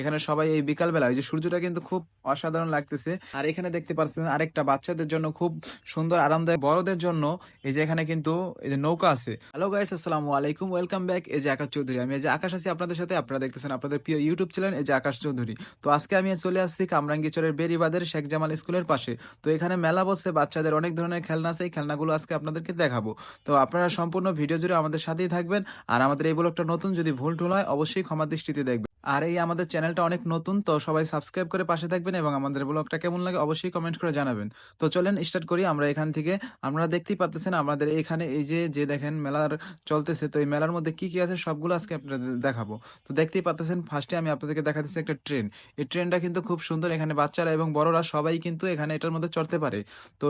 এখানে সবাই এই বিকালবেলা, এই যে সূর্যটা কিন্তু খুব অসাধারণ লাগতেছে। আর এখানে দেখতে পাচ্ছেন আরেকটা বাচ্চাদের জন্য খুব সুন্দর, আরামদায়ক, বড়দের জন্য এই যে এখানে কিন্তু এই যে নৌকা আছে। হ্যালো গাইস আসসালামু আলাইকুম ওয়েলকাম ব্যাক এই যে আকাশ চৌধুরী। আমি এই যে আকাশ আছি আপনাদের সাথে, আপনারা দেখতেছেন আপনাদের প্রিয় ইউটিউব চ্যানেল এই যে আকাশ চৌধুরী। তো আজকে আমি চলে আসছি কামরাঙ্গিচরের বেরিবাদের শেখ জামাল স্কুলের পাশে। তো এখানে মেলা বসে বাচ্চাদের অনেক ধরনের খেলনা আছে, এই খেলনাগুলো আজকে আপনাদেরকে দেখাবো। তো আপনারা সম্পূর্ণ ভিডিও জুড়ে আমাদের সাথেই থাকবেন। আর আমাদের এই ব্লগটা নতুন যদি ভুল টুল হয়, অবশ্যই ক্ষমা দৃষ্টিতে দেখবেন। আর এই আমাদের চ্যানেলটা অনেক নতুন, তো সবাই সাবস্ক্রাইব করে পাশে থাকবেন এবং আমাদের ব্লগটা কেমন লাগে অবশ্যই কমেন্ট করে জানাবেন। তো চলেন স্টার্ট করি, আমরা এখান থেকে, আপনারা দেখতেই পাচ্ছেন আমাদের এখানে এই যে যে দেখেন মেলার চলতেছে, তো এই মেলার মধ্যে কি কি আছে সবগুলো আজকে আপনাদের দেখাবো। তো দেখতেই পাচ্ছেন ফার্স্টে আমি আপনাদেরকে দেখা দেখাতেছি একটা ট্রেন এই ট্রেনটা কিন্তু খুব সুন্দর, এখানে বাচ্চারা এবং বড়রা সবাই কিন্তু এখানে এটার মধ্যে চড়তে পারে। তো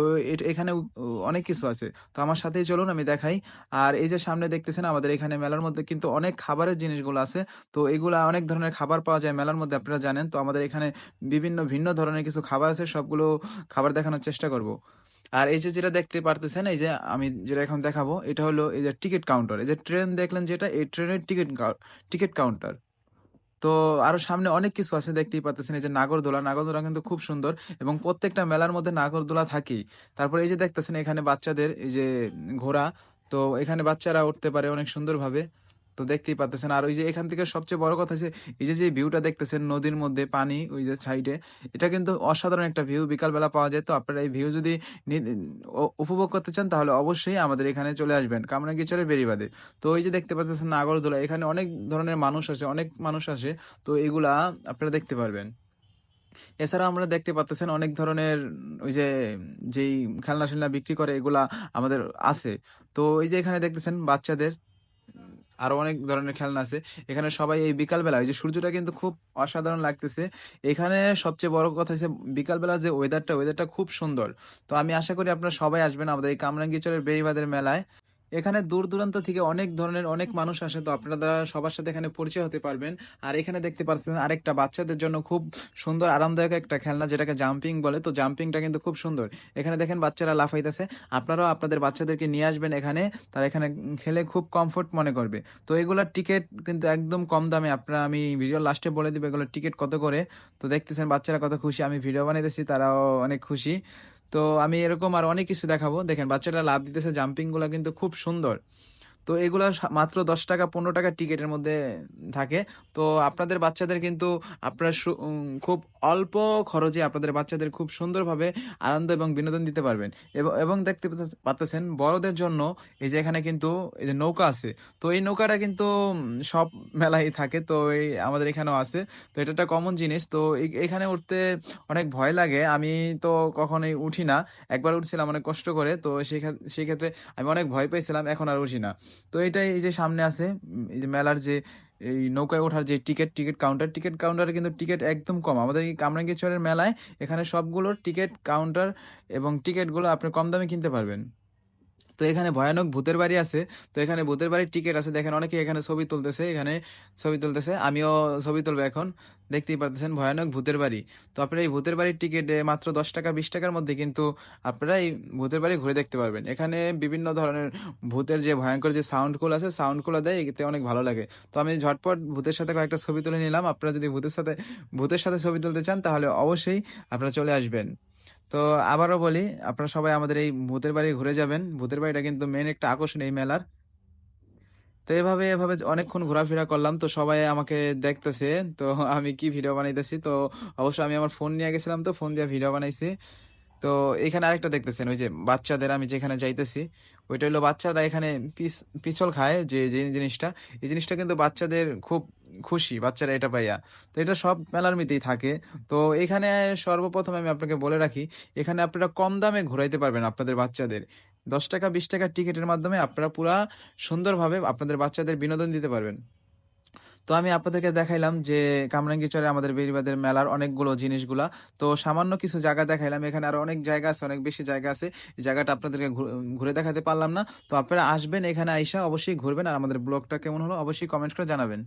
এখানে অনেক কিছু আছে। তো আমার সাথেই চলুন, আমি দেখাই। আর এই যে সামনে দেখতেছেন আমাদের এখানে মেলার মধ্যে কিন্তু অনেক খাবারের জিনিসগুলো আছে। তো এগুলা অনেক ধরনের খাবার পাওয়া যায় মেলার মধ্যে, আপনারা জানেন। তো আমাদের এখানে বিভিন্ন ভিন্ন ধরনের কিছু খাবার আছে, সবগুলো খাবার দেখানোর চেষ্টা করব। আর এই যে যেটা দেখতে পারতেছেন, এই যে আমি যেটা এখন দেখাবো, এটা হলো এই যে টিকিট কাউন্টার। এই যে ট্রেন দেখলেন যেটা, এই ট্রেনের টিকিট টিকিট কাউন্টার। তো আরও সামনে অনেক কিছু আছে, দেখতেই পাচ্ছেন এই যে নাগরদোলা। নাগরদোলা কিন্তু খুব সুন্দর এবং প্রত্যেকটা মেলার মধ্যে নাগরদোলা থাকেই। তারপর এই যে দেখতেছেন, এখানে বাচ্চাদের এই যে ঘোড়া, তো এখানে বাচ্চারা উঠতে পারে অনেক সুন্দরভাবে। তো দেখতেই পাচ্ছেন আর ওই যে এখান থেকে সবচেয়ে বড় কথা যে এই যে যে ভিউটা দেখতেছেন নদীর মধ্যে, পানি ওই যে সাইডে, এটা কিন্তু অসাধারণ একটা ভিউ বিকালবেলা পাওয়া যায়। তো আপনারা এই ভিউ যদি উপভোগ করতে চান, তাহলে অবশ্যই আমাদের এখানে চলে আসবেন। কামরাঙ্গিচরে বেরিবাদে তো ওই যে দেখতে পাচ্ছেন নাগরদোলা, এখানে অনেক ধরনের মানুষ আসে, অনেক মানুষ আসে। তো এগুলা আপনারা দেখতে পারবেন। এছাড়া আমরা দেখতে পাচ্ছেন অনেক ধরনের ওই যে, যেই খেলনা টেলনা বিক্রি করে, এগুলা আমাদের আছে। তো এই যে এখানে দেখতেছেন বাচ্চাদের আরও অনেক ধরনের খেলনা আছে। এখানে সবাই এই বিকালবেলা, এই যে সূর্যটা কিন্তু খুব অসাধারণ লাগতেছে। এখানে সবচেয়ে বড় কথা হচ্ছে বিকালবেলা যে ওয়েদারটা ওয়েদারটা খুব সুন্দর। তো আমি আশা করি আপনারা সবাই আসবেন আমাদের এই কামরাঙ্গিচরের বেড়িবাদের মেলায়। এখানে দূর দূরান্ত থেকে অনেক ধরনের অনেক মানুষ আসে, তো আপনারা সবার সাথে এখানে পরিচয় হতে পারবেন। আর এখানে দেখতে পাচ্ছেন আরেকটা বাচ্চাদের জন্য খুব সুন্দর আরামদায়ক একটা খেলনা, যেটাকে জাম্পিং বলে। তো জাম্পিংটা কিন্তু খুব সুন্দর। এখানে দেখেন বাচ্চারা লাফাইতেছে। আপনারাও আপনাদের বাচ্চাদেরকে নিয়ে আসবেন এখানে। তারা এখানে খেলে খুব কমফোর্ট মনে করবে। তো এগুলোর টিকিট কিন্তু একদম কম দামে। আপনারা আমি ভিডিও লাস্টে বলে দিব এগুলোর টিকিট কত করে। তো দেখতেছেন বাচ্চারা কত খুশি। আমি ভিডিও বানাইতেছি, তারাও অনেক খুশি। তো আমি এরকম আর অনেক কিছু দেখাবো। দেখেন বাচ্চাটা লাভ দিতেছে জাম্পিংগুলো কিন্তু খুব সুন্দর। তো এগুলো মাত্র দশ টাকা, পনেরো টাকা টিকিটের মধ্যে থাকে। তো আপনাদের বাচ্চাদের কিন্তু আপনারা খুব অল্প খরচে আপনাদের বাচ্চাদের খুব সুন্দরভাবে আনন্দ এবং বিনোদন দিতে পারবেন। এবং দেখতে পাচ্ছ- পাচ্ছেন বড়দের জন্য এই যে এখানে কিন্তু এই যে নৌকা আছে, তো এই নৌকাটা কিন্তু সব মেলাই থাকে, তো এই আমাদের এখানেও আছে। তো এটা একটা কমন জিনিস, তো এখানে উঠতে অনেক ভয় লাগে। আমি তো কখনোই উঠি না। একবার উঠছিলাম, অনেক কষ্ট করে, তো সেই ক্ষেত- সেই ক্ষেত্রে আমি অনেক ভয় পেয়েছিলাম, এখন আর উঠি না। তো এটাই এই যে সামনে আছে এই যে মেলার যে, এই নৌকায় ওঠার যে টিকিট টিকিট কাউন্টার টিকিট কাউন্টারে কিন্তু টিকিট একদম কম। আমাদের এই কামরাঙ্গীরচরের মেলায় এখানে সবগুলোর টিকিট কাউন্টার এবং টিকিটগুলো আপনি কম দামে কিনতে পারবেন। তো এখানে ভয়ানক ভূতের বাড়ি আছে। তো এখানে ভূতের বাড়ির টিকিট আছে। দেখেন অনেকে এখানে ছবি তুলতেছে, এখানে ছবি তুলতেছে। আমিও ছবি তুলবো এখন। দেখতেই পারতেছেন, ভয়ানক ভূতের বাড়ি। তো আপনারা এই ভূতের বাড়ির টিকিট মাত্র দশ টাকা, বিশ টাকার মধ্যে কিন্তু আপনারা এই ভূতের বাড়ি ঘুরে দেখতে পারবেন। এখানে বিভিন্ন ধরনের ভূতের যে ভয়ঙ্কর যে সাউন্ডগুলো আছে সাউন্ডগুলো দেয়, এতে অনেক ভালো লাগে। তো আমি ঝটপট ভূতের সাথে কয়েকটা ছবি তুলে নিলাম। আপনারা যদি ভূতের সাথে ভূতের সাথে ছবি তুলতে চান, তাহলে অবশ্যই আপনারা চলে আসবেন। তো আবারও বলি, আপনারা সবাই আমাদের এই ভূতের বাড়ি ঘুরে যাবেন। ভূতের বাড়িটা কিন্তু মেন একটা আকর্ষণ এই মেলার। তো এভাবে এভাবে অনেকক্ষণ ঘোরাফেরা করলাম, তো সবাই আমাকে দেখতেছে, তো আমি কি ভিডিও বানাইতেছি? তো অবশ্য আমি আমার ফোন নিয়ে গেছিলাম তো ফোন দিয়ে ভিডিও বানাইছি। তো এখানে আরেকটা দেখতেছেন, ওই যে বাচ্চাদের, আমি যেখানে যাইতেছি, ওইটা হলো বাচ্চারা এখানে পিছল খায়, যে যে জিনিসটা। এই জিনিসটা কিন্তু বাচ্চাদের খুব খুশি, বাচ্চারা এটা পাইয়া। তো এটা সব মেলার মিতেই থাকে। তো এখানে সর্বপ্রথম আমি আপনাকে বলে রাখি, এখানে আপনারা কম দামে ঘোরাইতে পারবেন আপনাদের বাচ্চাদের। দশ টাকা, বিশ টাকা টিকিটের মাধ্যমে আপনারা পুরা সুন্দরভাবে আপনাদের বাচ্চাদের বিনোদন দিতে পারবেন। তো আমি আপনাদেরকে দেখাইলাম যে কামরাঙ্গীচরে আমাদের বেরিবাদের মেলার অনেকগুলো জিনিসগুলা। তো সামান্য কিছু জায়গা দেখাইলাম, এখানে আরও অনেক জায়গা আছে, অনেক বেশি জায়গা আছে। এই জায়গাটা আপনাদেরকে ঘুরে দেখাতে পারলাম না। তো আপনারা আসবেন এখানে আইসা অবশ্যই ঘুরবেন আর আমাদের ব্লগটা কেমন হলো অবশ্যই কমেন্ট করে জানাবেন।